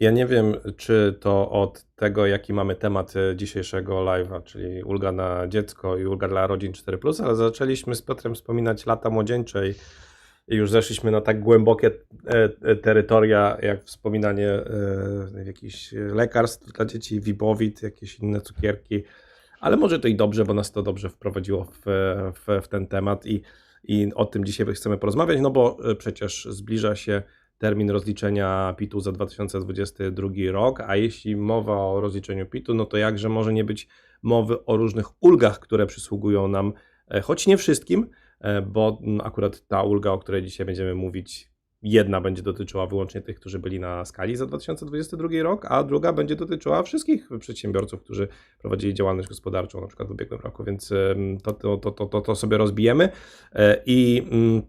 Ja nie wiem, czy to od tego, jaki mamy temat e, dzisiejszego live'a, czyli ulga na dziecko i ulga dla rodzin 4+, ale zaczęliśmy z Piotrem wspominać lata młodzieńcze i już zeszliśmy na tak głębokie e, e, terytoria, jak wspominanie jakichś lekarstw dla dzieci, wibowit, jakieś inne cukierki, ale może to i dobrze, bo nas to dobrze wprowadziło w, w, w ten temat i, i o tym dzisiaj chcemy porozmawiać, no bo przecież zbliża się termin rozliczenia PIT-u za 2022 rok, a jeśli mowa o rozliczeniu PIT-u, no to jakże może nie być mowy o różnych ulgach, które przysługują nam, choć nie wszystkim, E, bo akurat ta ulga, o której dzisiaj będziemy mówić, jedna będzie dotyczyła wyłącznie tych, którzy byli na skali za 2022 rok, a druga będzie dotyczyła wszystkich przedsiębiorców, którzy prowadzili działalność gospodarczą, na przykład w ubiegłym roku, więc to, to, to, to, to sobie rozbijemy. E, I mm,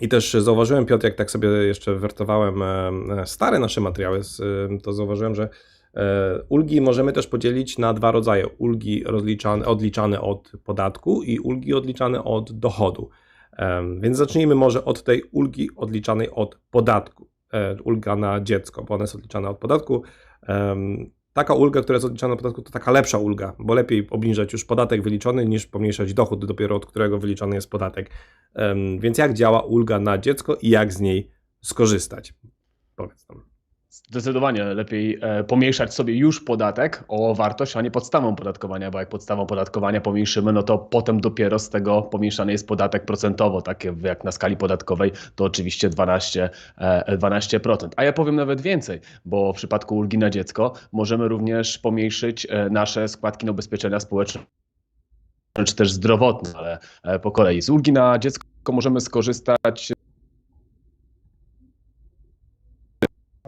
i też zauważyłem, Piotr, jak tak sobie jeszcze wertowałem e, stare nasze materiały, to zauważyłem, że E, ulgi możemy też podzielić na dwa rodzaje: ulgi rozliczane, odliczane od podatku i ulgi odliczane od dochodu. Więc zacznijmy może od tej ulgi odliczanej od podatku. E, ulga na dziecko, bo ona jest odliczana od podatku. Taka ulga, która jest odliczana od podatku, to taka lepsza ulga, bo lepiej obniżać już podatek wyliczony niż pomniejszać dochód, dopiero od którego wyliczony jest podatek. Więc jak działa ulga na dziecko i jak z niej skorzystać? Powiedz nam. Zdecydowanie lepiej e, pomniejszać sobie już podatek o wartość, a nie podstawą opodatkowania, bo jak podstawą opodatkowania pomniejszymy, no to potem dopiero z tego pomniejszany jest podatek procentowo, tak jak na skali podatkowej to oczywiście 12, 12%. E, a ja powiem nawet więcej, bo w przypadku ulgi na dziecko możemy również pomniejszyć e, nasze składki na ubezpieczenia społeczne czy też zdrowotne, ale po kolei. Z ulgi na dziecko możemy skorzystać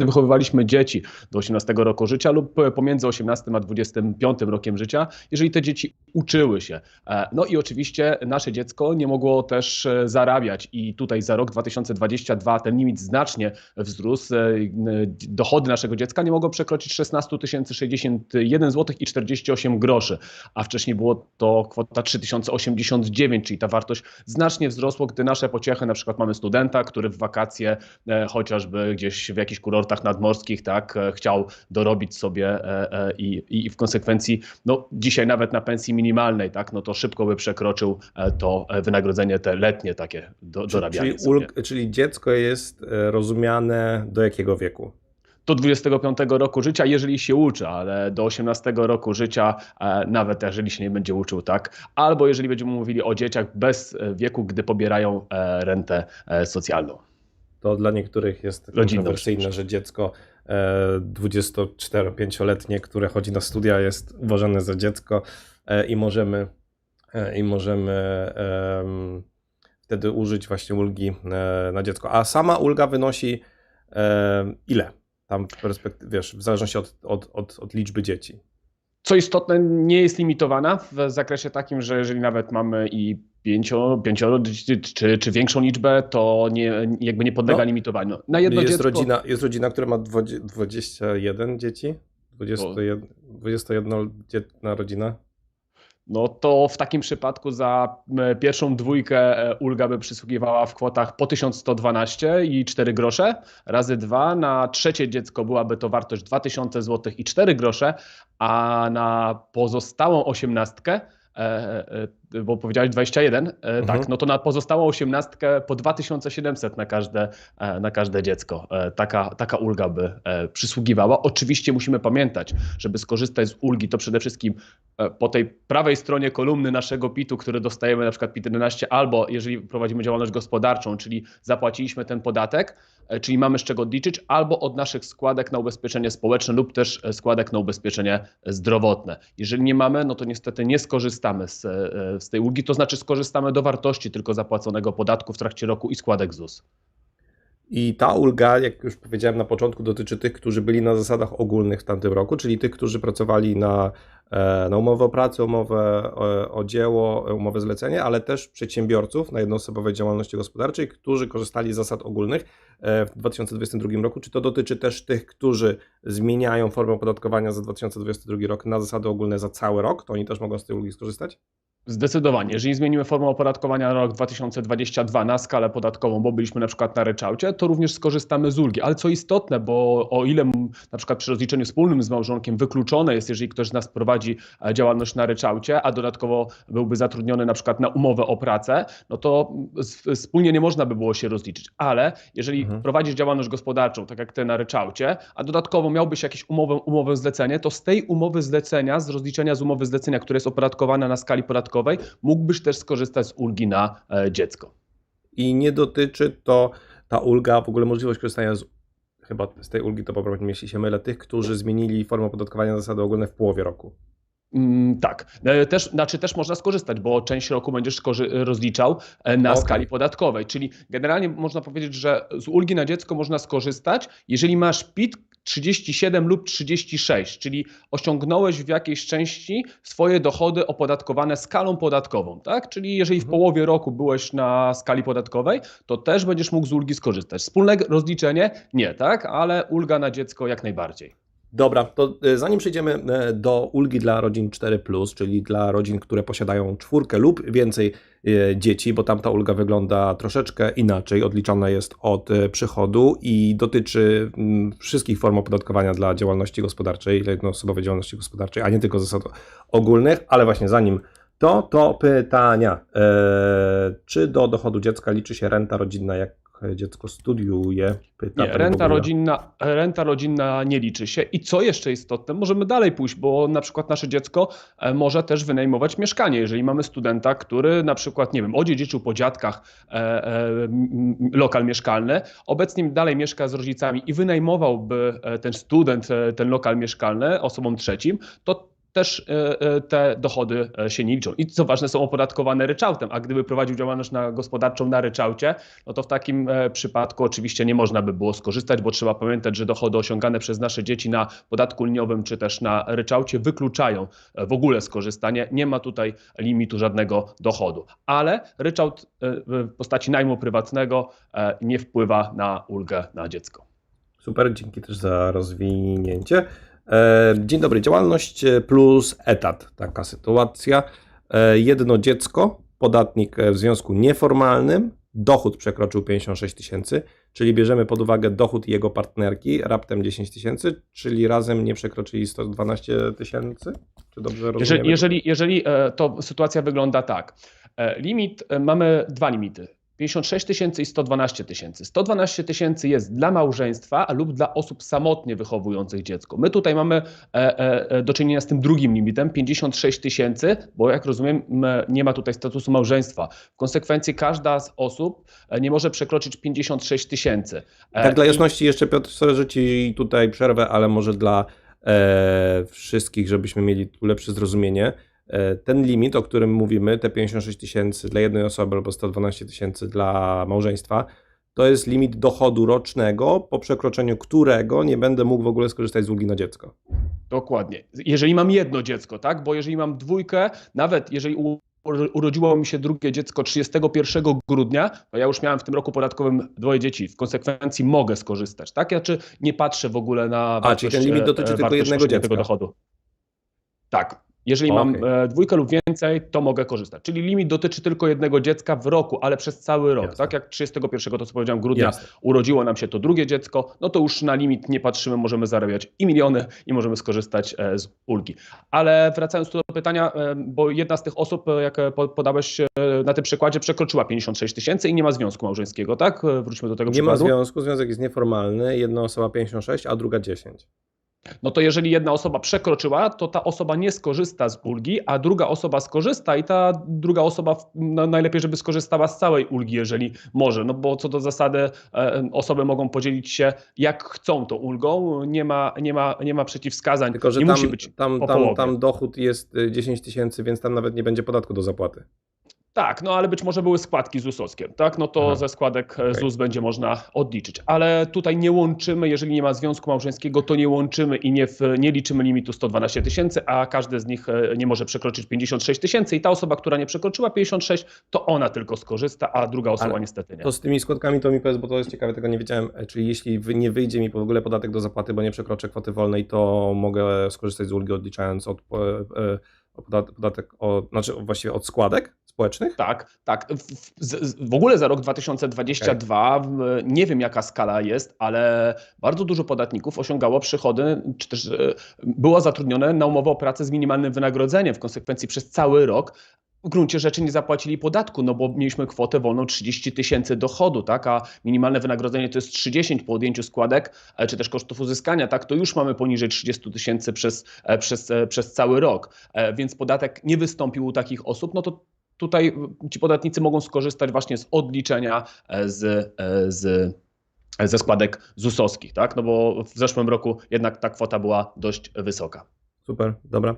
gdy wychowywaliśmy dzieci do 18 roku życia lub pomiędzy 18 a 25 rokiem życia, jeżeli te dzieci uczyły się. E, no i oczywiście nasze dziecko nie mogło też e, zarabiać i tutaj za rok 2022 ten limit znacznie wzrósł. E, dochody naszego dziecka nie mogą przekroczyć 16 061 zł i 48 groszy, a wcześniej było to kwota 3089, czyli ta wartość znacznie wzrosła, gdy nasze pociechy, na przykład mamy studenta, który w wakacje chociażby gdzieś w jakiś kurortach nadmorskich, tak, e, chciał dorobić sobie e, e, i, i w konsekwencji, no dzisiaj nawet na pensji minimalnej, tak, no to szybko by przekroczył to wynagrodzenie te letnie takie do, dorabianie czyli, ulg, czyli dziecko jest rozumiane do jakiego wieku? do 25 roku życia, jeżeli się uczy, ale do 18 roku życia, nawet jeżeli się nie będzie uczył, tak, albo jeżeli będziemy mówili o dzieciach bez wieku, gdy pobierają rentę socjalną to dla niektórych jest kontrowersyjne, że dziecko 24-5-letnie, e, które chodzi na studia, jest uważane za dziecko e, i możemy, e, i możemy wtedy użyć właśnie ulgi na dziecko. A sama ulga wynosi ile? Tam wiesz, w zależności od, od, od, od liczby dzieci. Co istotne, nie jest limitowana w zakresie takim, że jeżeli nawet mamy i pięcio, pięcioro czy, czy większą liczbę, to nie, jakby nie podlega no, limitowaniu. Na jedno jest, dziecko... rodzina, jest rodzina, która ma 21 dzieci? 21, 21-dzietna rodzina? No to w takim przypadku za pierwszą dwójkę e, ulga by przysługiwała w kwotach po 1112 i 4 grosze razy 2. Na trzecie dziecko byłaby to wartość 2000 zł i 4 grosze, a na pozostałą osiemnastkę E, e, bo powiedziałeś 21, e, tak, mhm. tak, no to na pozostałą osiemnastkę po 2700 na każde, na każde dziecko. Taka, taka ulga by przysługiwała. Oczywiście musimy pamiętać, żeby skorzystać z ulgi, to przede wszystkim po tej prawej stronie kolumny naszego PIT-u, który dostajemy na przykład PIT 11, albo jeżeli prowadzimy działalność gospodarczą, czyli zapłaciliśmy ten podatek, czyli mamy z czego odliczyć, albo od naszych składek na ubezpieczenie społeczne lub też składek na ubezpieczenie zdrowotne. Jeżeli nie mamy, no to niestety nie skorzystamy z, e, z tej ulgi, to znaczy skorzystamy do wartości tylko zapłaconego podatku w trakcie roku i składek ZUS. I ta ulga, jak już powiedziałem na początku, dotyczy tych, którzy byli na zasadach ogólnych w tamtym roku, czyli tych, którzy pracowali na, e, na umowę o pracę, umowę o, o dzieło, umowę zlecenie, ale też przedsiębiorców na jednoosobowej działalności gospodarczej, którzy korzystali z zasad ogólnych e, w 2022 roku. Czy to dotyczy też tych, którzy zmieniają formę opodatkowania za 2022 rok na zasady ogólne za cały rok? To oni też mogą z tej ulgi skorzystać? Zdecydowanie. Jeżeli zmienimy formę opodatkowania na rok 2022 na skalę podatkową, bo byliśmy na przykład na ryczałcie, to również skorzystamy z ulgi. Ale co istotne, bo o ile na przykład przy rozliczeniu wspólnym z małżonkiem wykluczone jest, jeżeli ktoś z nas prowadzi e, działalność na ryczałcie, a dodatkowo byłby zatrudniony na przykład na umowę o pracę, no to wspólnie nie można by było się rozliczyć. Ale jeżeli Mhm. prowadzisz działalność gospodarczą, tak jak ty na ryczałcie, a dodatkowo miałbyś jakąś umowę, umowę zlecenie, to z tej umowy zlecenia, z rozliczenia z umowy zlecenia, która jest opodatkowana na skali podatkowej, mógłbyś też skorzystać z ulgi na e, dziecko. I nie dotyczy to ta ulga, w ogóle możliwość korzystania z, chyba z tej ulgi, to poprawnie jeśli się mylę, tych, którzy zmienili formę opodatkowania zasady ogólne w połowie roku. Mm, tak, E, też, znaczy też można skorzystać, bo część roku będziesz rozliczał e, na Okej. skali podatkowej. Czyli generalnie można powiedzieć, że z ulgi na dziecko można skorzystać, jeżeli masz PIT 37 lub 36, czyli osiągnąłeś w jakiejś części swoje dochody opodatkowane skalą podatkową, tak? Czyli jeżeli w Mhm. połowie roku byłeś na skali podatkowej, to też będziesz mógł z ulgi skorzystać. Wspólne rozliczenie nie, tak? Ale ulga na dziecko jak najbardziej. Dobra, to e, zanim przejdziemy e, do ulgi dla rodzin 4, czyli dla rodzin, które posiadają czwórkę lub więcej e, dzieci, bo tam ta ulga wygląda troszeczkę inaczej, odliczana jest od przychodu i dotyczy mm, wszystkich form opodatkowania dla działalności gospodarczej, dla jednoosobowej działalności gospodarczej, a nie tylko zasad ogólnych, ale właśnie zanim to, to pytania. Czy do dochodu dziecka liczy się renta rodzinna, jak dziecko studiuje? Pyta Nie, renta rodzinna, renta rodzinna nie liczy się. I co jeszcze istotne, możemy dalej pójść, bo na przykład nasze dziecko e, może też wynajmować mieszkanie. Jeżeli mamy studenta, który na przykład, nie wiem, odziedziczył po dziadkach e, e, lokal mieszkalny, obecnie dalej mieszka z rodzicami i wynajmowałby e, ten student e, ten lokal mieszkalny osobom trzecim, to też e, e, te dochody e, się nie liczą. I co ważne, są opodatkowane ryczałtem, a gdyby prowadził działalność na, gospodarczą na ryczałcie, no to w takim przypadku oczywiście nie można by było skorzystać, bo trzeba pamiętać, że dochody osiągane przez nasze dzieci na podatku liniowym czy też na ryczałcie wykluczają w ogóle skorzystanie. Nie ma tutaj limitu żadnego dochodu. Ale ryczałt w postaci najmu prywatnego nie wpływa na ulgę na dziecko. Super, dzięki też za rozwinięcie. E, Dzień dobry, działalność plus etat. Taka sytuacja. E, Jedno dziecko, podatnik w związku nieformalnym, dochód przekroczył 56 tysięcy, czyli bierzemy pod uwagę dochód jego partnerki, raptem 10 tysięcy, czyli razem nie przekroczyli 112 tysięcy? Czy dobrze rozumiem? Jeżeli, jeżeli, jeżeli e, to sytuacja wygląda tak. E, Limit, e, mamy dwa limity. 56 tysięcy i 112 tysięcy. 112 tysięcy jest dla małżeństwa lub dla osób samotnie wychowujących dziecko. My tutaj mamy e, e, e, do czynienia z tym drugim limitem, 56 tysięcy, bo jak rozumiem, nie ma tutaj statusu małżeństwa. W konsekwencji każda z osób nie może przekroczyć 56 tysięcy. Tak, dla jasności jeszcze Piotr, sorry, że Ci tutaj przerwę, ale może dla e, wszystkich, żebyśmy mieli tu lepsze zrozumienie. Ten limit, o którym mówimy, te 56 tysięcy dla jednej osoby albo 112 tysięcy dla małżeństwa, to jest limit dochodu rocznego, po przekroczeniu którego nie będę mógł w ogóle skorzystać z ulgi na dziecko. Dokładnie. Jeżeli mam jedno dziecko, tak? Bo jeżeli mam dwójkę, nawet jeżeli urodziło mi się drugie dziecko 31 grudnia, to ja już miałem w tym roku podatkowym dwoje dzieci. W konsekwencji mogę skorzystać, tak? Ja czy nie patrzę w ogóle na wartość, czyli ten limit dotyczy e, tylko jednego dziecka. dochodu. Tak. Jeżeli Okej. mam e, dwójkę lub więcej, to mogę korzystać. Czyli limit dotyczy tylko jednego dziecka w roku, ale przez cały rok. Jasne. Tak jak 31, to co powiedziałem, grudnia, Jasne. urodziło nam się to drugie dziecko, no to już na limit nie patrzymy, możemy zarabiać i miliony i możemy skorzystać e, z ulgi. Ale wracając tu do pytania, e, bo jedna z tych osób, jak po- podałeś na tym przykładzie, przekroczyła 56 tysięcy i nie ma związku małżeńskiego, tak? Wróćmy do tego Nie ma przykładu. związku, związek jest nieformalny, jedna osoba 56, a druga 10. No to jeżeli jedna osoba przekroczyła, to ta osoba nie skorzysta z ulgi, a druga osoba skorzysta i ta druga osoba no, najlepiej, żeby skorzystała z całej ulgi, jeżeli może. No bo co do zasady e, osoby mogą podzielić się jak chcą tą ulgą, nie ma, nie ma, nie ma przeciwwskazań, Tylko, że nie tam, musi być tam, tam, tam dochód jest y, 10 tysięcy, więc tam nawet nie będzie podatku do zapłaty. Tak, no ale być może były składki ZUS-owskie, tak? No to Aha. ze składek e, Okej. ZUS będzie można odliczyć. Ale tutaj nie łączymy, jeżeli nie ma związku małżeńskiego, to nie łączymy i nie, w, nie liczymy limitu 112 tysięcy, a każdy z nich e, nie może przekroczyć 56 tysięcy i ta osoba, która nie przekroczyła 56, to ona tylko skorzysta, a druga osoba Ale niestety nie. To z tymi składkami to mi powiedz, bo to jest ciekawe, tego nie wiedziałem. E, Czyli jeśli nie wyjdzie mi w ogóle podatek do zapłaty, bo nie przekroczę kwoty wolnej, to mogę skorzystać z ulgi odliczając od, podatek, podatek o, znaczy właściwie od składek społecznych? Tak, tak. W, w, ogóle za rok 2022 w- nie wiem jaka skala jest, ale bardzo dużo podatników osiągało przychody, czy też e, było zatrudnione na umowę o pracę z minimalnym wynagrodzeniem. W konsekwencji przez cały rok w gruncie rzeczy nie zapłacili podatku, no bo mieliśmy kwotę wolną 30 tysięcy dochodu, tak, a minimalne wynagrodzenie to jest 30 po odjęciu składek, e, czy też kosztów uzyskania, tak, to już mamy poniżej 30 tysięcy przez, e, przez, przez cały rok, więc podatek nie wystąpił u takich osób, no to tutaj ci podatnicy mogą skorzystać właśnie z odliczenia e, z, e, z, e, ze składek ZUS-owskich, tak? No bo w zeszłym roku jednak ta kwota była dość wysoka. Super, dobra.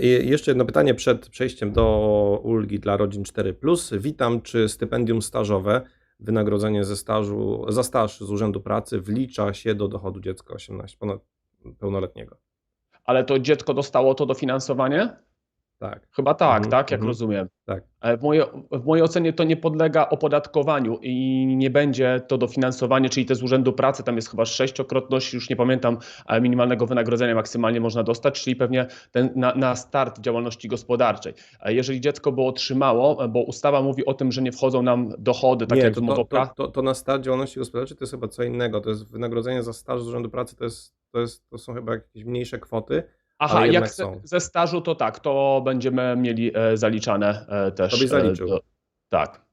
I jeszcze jedno pytanie przed przejściem do ulgi dla rodzin 4. Witam, czy stypendium stażowe, wynagrodzenie ze stażu, za staż z Urzędu Pracy wlicza się do dochodu dziecka 18, ponad pełnoletniego? Ale to dziecko dostało to dofinansowanie? Tak. Chyba tak, Mhm, tak, jak mhm. rozumiem. Tak. W mojej, w mojej ocenie to nie podlega opodatkowaniu i nie będzie to dofinansowanie, czyli te z Urzędu Pracy, tam jest chyba sześciokrotność, już nie pamiętam, e, minimalnego wynagrodzenia maksymalnie można dostać, czyli pewnie ten na, na start działalności gospodarczej. E, Jeżeli dziecko by otrzymało, e, bo ustawa mówi o tym, że nie wchodzą nam dochody, tak Nie, jak to, to, to, to, to na start działalności gospodarczej to jest chyba co innego. To jest wynagrodzenie za staż z Urzędu Pracy, to, jest, to, jest, to są chyba jakieś mniejsze kwoty. Aha, jak są. ze stażu to tak, to będziemy mieli e, zaliczane e, też. To byś zaliczył. e, do- tak.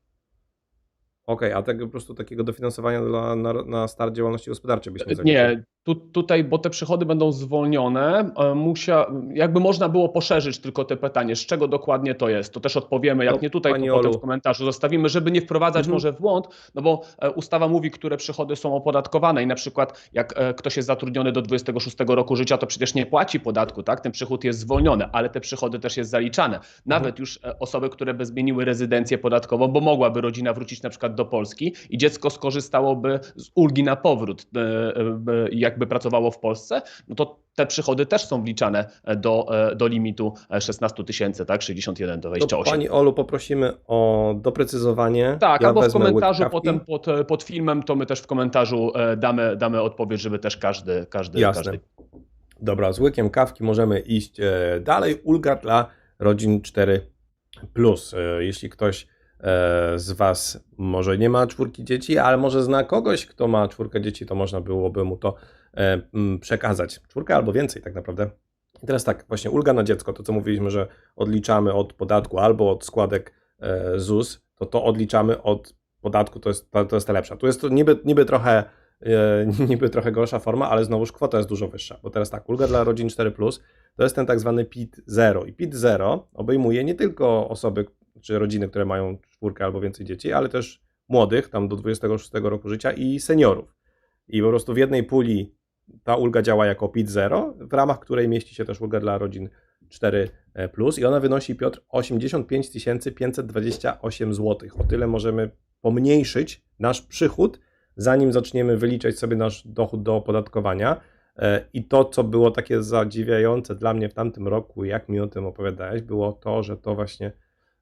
Okej, a tego po prostu takiego dofinansowania dla, na, na start działalności gospodarczej byś nie zaliczył? Nie, tu, tutaj, bo te przychody będą zwolnione, e, musia, jakby można było poszerzyć tylko te pytanie, z czego dokładnie to jest. To też odpowiemy, jak No, nie tutaj, to potem w komentarzu zostawimy, żeby nie wprowadzać Mhm. może w błąd, no bo e, ustawa mówi, które przychody są opodatkowane i na przykład jak e, ktoś jest zatrudniony do 26 roku życia, to przecież nie płaci podatku, tak? Ten przychód jest zwolniony, ale te przychody też jest zaliczane. Nawet już e, osoby, które by zmieniły rezydencję podatkową, bo mogłaby rodzina wrócić na przykład do Polski i dziecko skorzystałoby z ulgi na powrót, e, jakby pracowało w Polsce, no to te przychody też są wliczane do, e, do limitu e, 16 tysięcy, tak? 61 do To 28. Pani Olu, poprosimy o doprecyzowanie. Tak, ja albo w komentarzu potem pod, pod filmem, to my też w komentarzu e, damy, damy odpowiedź, żeby też każdy, każdy, Jasne. każdy Dobra, z łykiem kawki możemy iść e, dalej. Ulga dla rodzin 4. E, Jeśli ktoś e, z Was może nie ma czwórki dzieci, ale może zna kogoś, kto ma czwórkę dzieci, to można byłoby mu to e, przekazać. Czwórkę albo więcej, tak naprawdę. I teraz tak, właśnie ulga na dziecko, to co mówiliśmy, że odliczamy od podatku albo od składek e, ZUS, to to odliczamy od podatku, to jest, to jest ta lepsza. Tu jest to niby, niby trochę e, niby trochę gorsza forma, ale znowuż kwota jest dużo wyższa, bo teraz tak, ulga dla rodzin 4+, to jest ten tak zwany PIT 0 i PIT 0 obejmuje nie tylko osoby czy rodziny, które mają czwórkę albo więcej dzieci, ale też młodych, tam do 26 roku życia i seniorów. I po prostu w jednej puli ta ulga działa jako PIT 0, w ramach której mieści się też ulga dla rodzin 4 plus i ona wynosi Piotr 85 528 zł. O tyle możemy pomniejszyć nasz przychód, zanim zaczniemy wyliczać sobie nasz dochód do opodatkowania. E, I to, co było takie zadziwiające dla mnie w tamtym roku, jak mi o tym opowiadałeś, było to, że to właśnie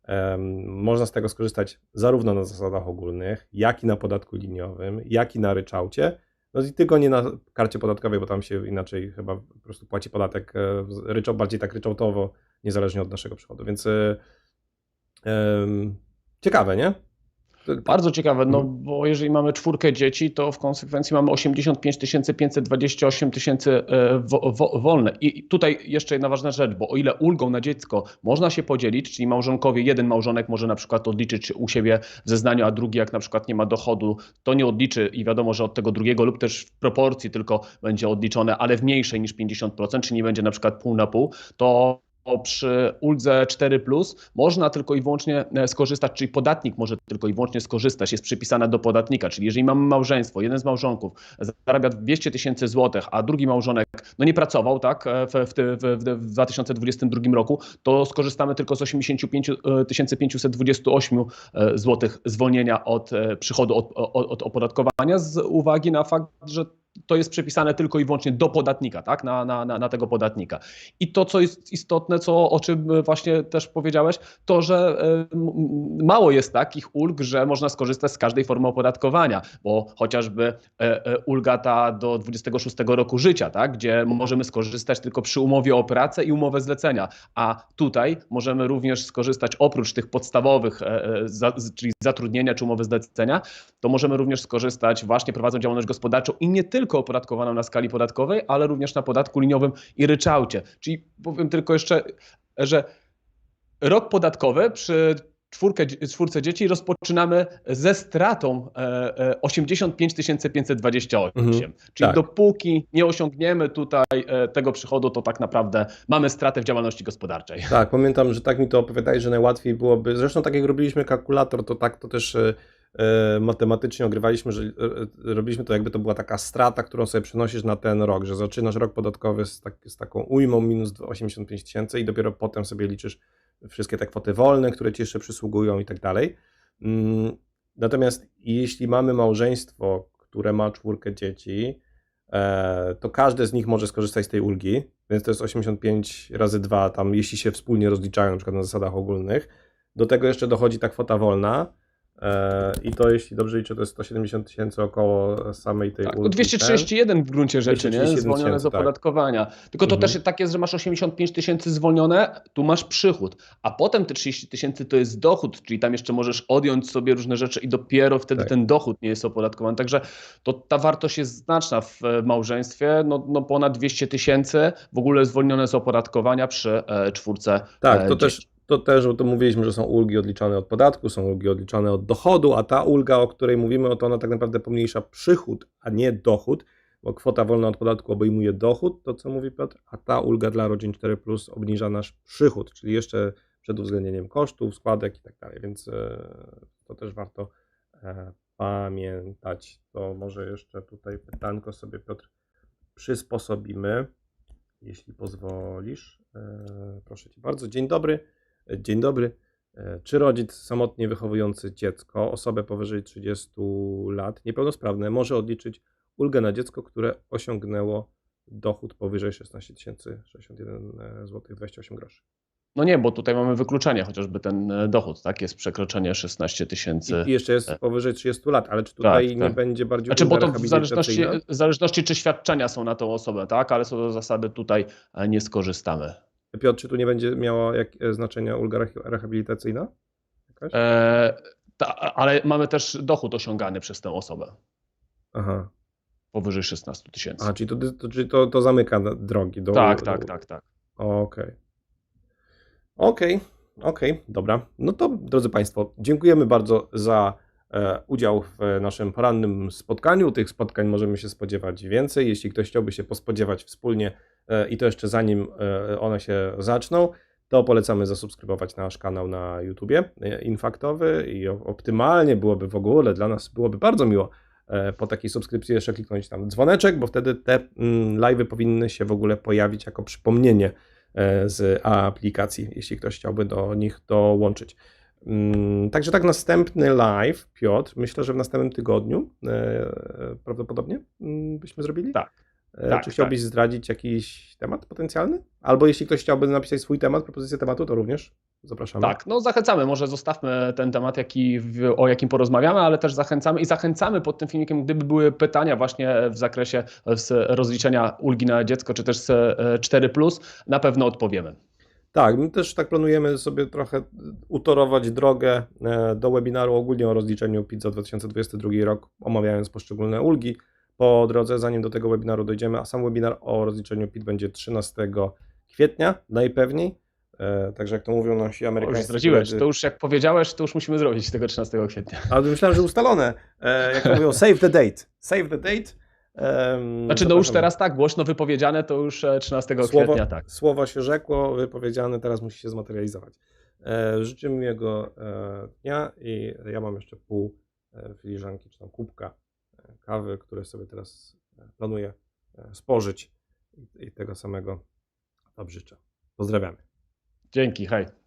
em, można z tego skorzystać zarówno na zasadach ogólnych, jak i na podatku liniowym, jak i na ryczałcie. No i tylko nie na karcie podatkowej, bo tam się inaczej chyba po prostu płaci podatek e, ryczał, bardziej tak ryczałtowo, niezależnie od naszego przychodu. Więc e, em, ciekawe, nie? Bardzo ciekawe, no Mhm. bo jeżeli mamy czwórkę dzieci, to w konsekwencji mamy 85 528 tysięcy e, wo, wo, wolne. I tutaj jeszcze jedna ważna rzecz, bo o ile ulgą na dziecko można się podzielić, czyli małżonkowie, jeden małżonek może na przykład odliczyć u siebie w zeznaniu, a drugi jak na przykład nie ma dochodu, to nie odliczy i wiadomo, że od tego drugiego lub też w proporcji tylko będzie odliczone, ale w mniejszej niż 50%, czyli nie będzie na przykład pół na pół, to przy uldze 4 można tylko i wyłącznie e, skorzystać, czyli podatnik może tylko i wyłącznie skorzystać, jest przypisana do podatnika, czyli jeżeli mamy małżeństwo, jeden z małżonków zarabia 200 tysięcy złotych, a drugi małżonek no nie pracował tak, e, w, w, w, w, w 2022 roku, to skorzystamy tylko z 85 528 złotych zwolnienia od e, przychodu od, od, od opodatkowania z uwagi na fakt, że to jest przepisane tylko i wyłącznie do podatnika, tak? Na, na, na, tego podatnika. I to, co jest istotne, co, o czym właśnie też powiedziałeś, to, że e, m- mało jest takich ulg, że można skorzystać z każdej formy opodatkowania, bo chociażby e, e, ulga ta do 26 roku życia, tak? Gdzie możemy skorzystać tylko przy umowie o pracę i umowę zlecenia, a tutaj możemy również skorzystać oprócz tych podstawowych, e, e, za, czyli zatrudnienia czy umowy zlecenia, to możemy również skorzystać właśnie prowadząc działalność gospodarczą i nie tylko opodatkowaną na skali podatkowej, ale również na podatku liniowym i ryczałcie. Czyli powiem tylko jeszcze, że rok podatkowy przy czwórkę, czwórce dzieci rozpoczynamy ze stratą e, e, 85 528. Mhm, Czyli tak. dopóki nie osiągniemy tutaj e, tego przychodu, to tak naprawdę mamy stratę w działalności gospodarczej. Tak, pamiętam, że tak mi to opowiadałeś, że najłatwiej byłoby, zresztą tak jak robiliśmy kalkulator, to tak to też e, e, matematycznie ogrywaliśmy, że e, e, robiliśmy to jakby to była taka strata, którą sobie przenosisz na ten rok, że zaczynasz rok podatkowy z, tak, z taką ujmą minus 85 tysięcy i dopiero potem sobie liczysz wszystkie te kwoty wolne, które ci jeszcze przysługują i tak dalej. Mm, Natomiast jeśli mamy małżeństwo, które ma czwórkę dzieci, e, to każde z nich może skorzystać z tej ulgi, więc to jest 85 razy 2, tam jeśli się wspólnie rozliczają, na przykład na zasadach ogólnych. Do tego jeszcze dochodzi ta kwota wolna e, i to, jeśli dobrze liczę, to jest 170 tysięcy około samej tej Tak, ulgi. no 231 w gruncie rzeczy, nie? 231 zwolnione z tysięcy, tak. opodatkowania. Tylko to Mhm. też tak jest, że masz 85 tysięcy zwolnione, tu masz przychód, a potem te 30 tysięcy to jest dochód, czyli tam jeszcze możesz odjąć sobie różne rzeczy i dopiero wtedy Tak. ten dochód nie jest opodatkowany. Także to ta wartość jest znaczna w e, małżeństwie, no, no ponad 200 tysięcy w ogóle zwolnione z opodatkowania przy e, czwórce Tak, e, to dzieci. też, to też, bo to mówiliśmy, że są ulgi odliczane od podatku, są ulgi odliczane od dochodu, a ta ulga, o której mówimy, to ona tak naprawdę pomniejsza przychód, a nie dochód, bo kwota wolna od podatku obejmuje dochód, to co mówi Piotr, a ta ulga dla rodzin 4 plus obniża nasz przychód, czyli jeszcze przed uwzględnieniem kosztów, składek i tak dalej, więc e, to też warto e, pamiętać. To może jeszcze tutaj pytanko sobie Piotr przysposobimy, jeśli pozwolisz. E, Proszę Cię bardzo. Dzień dobry. E, Dzień dobry. E, Czy rodzic samotnie wychowujący dziecko, osobę powyżej 30 lat, niepełnosprawne, może odliczyć ulgę na dziecko, które osiągnęło dochód powyżej 16 061 zł 28 groszy? No nie, bo tutaj mamy wykluczenie, chociażby ten e, dochód, tak? Jest przekroczenie 16 tysięcy. I jeszcze jest powyżej 30 lat, ale czy tutaj nie tak. będzie bardziej Znaczy, bo to w zależności, w zależności, czy świadczenia są na tą osobę, tak? Ale co do zasady tutaj e, nie skorzystamy. Piotr, czy tu nie będzie miała jak, e, znaczenia ulga reha- rehabilitacyjna? E, ta, ale mamy też dochód osiągany przez tę osobę Aha. powyżej 16 tysięcy. A, czyli to, to, czyli to, to zamyka drogi do. Tak, do, tak, tak, tak. Okej. Okej, okej, dobra. No to drodzy Państwo, dziękujemy bardzo za e, udział w naszym porannym spotkaniu. Tych spotkań możemy się spodziewać więcej. Jeśli ktoś chciałby się pospodziewać wspólnie i to jeszcze zanim e, one się zaczną, to polecamy zasubskrybować nasz kanał na YouTubie e, Infaktowy i optymalnie byłoby w ogóle dla nas byłoby bardzo miło e, po takiej subskrypcji jeszcze kliknąć tam dzwoneczek, bo wtedy te mm, live'y powinny się w ogóle pojawić jako przypomnienie e, z aplikacji, jeśli ktoś chciałby do nich dołączyć. Mm, Także tak, następny live, Piotr, myślę, że w następnym tygodniu e, prawdopodobnie mm, byśmy zrobili. Tak. E, Tak, Czy chciałbyś zdradzić jakiś temat potencjalny? Albo jeśli ktoś chciałby napisać swój temat, propozycję tematu, to również zapraszamy. Tak, no zachęcamy, może zostawmy ten temat, jaki, o jakim porozmawiamy, ale też zachęcamy i zachęcamy pod tym filmikiem, gdyby były pytania właśnie w zakresie rozliczenia ulgi na dziecko, czy też z e, 4+, na pewno odpowiemy. Tak, my też tak planujemy sobie trochę utorować drogę e, do webinaru ogólnie o rozliczeniu PIT za 2022 rok, omawiając poszczególne ulgi po drodze, zanim do tego webinaru dojdziemy, a sam webinar o rozliczeniu PIT będzie 13 kwietnia najpewniej. E, Także jak to mówią nasi To już zdradziłeś, to już jak powiedziałeś, to już musimy zrobić tego 13 kwietnia. Ale myślałem, że ustalone. E, Jak to mówią, save the date. Save the date. Znaczy, no już zapraszamy. teraz tak, głośno wypowiedziane, to już e, 13 Słowo, kwietnia, tak. słowo się rzekło, wypowiedziane, teraz musi się zmaterializować. E, życzymy miłego e, dnia i ja mam jeszcze pół e, filiżanki, czy tam kubka e, kawy, które sobie teraz e, planuję e, spożyć i, tego samego Wam życzę. Pozdrawiamy. Dzięki, hej.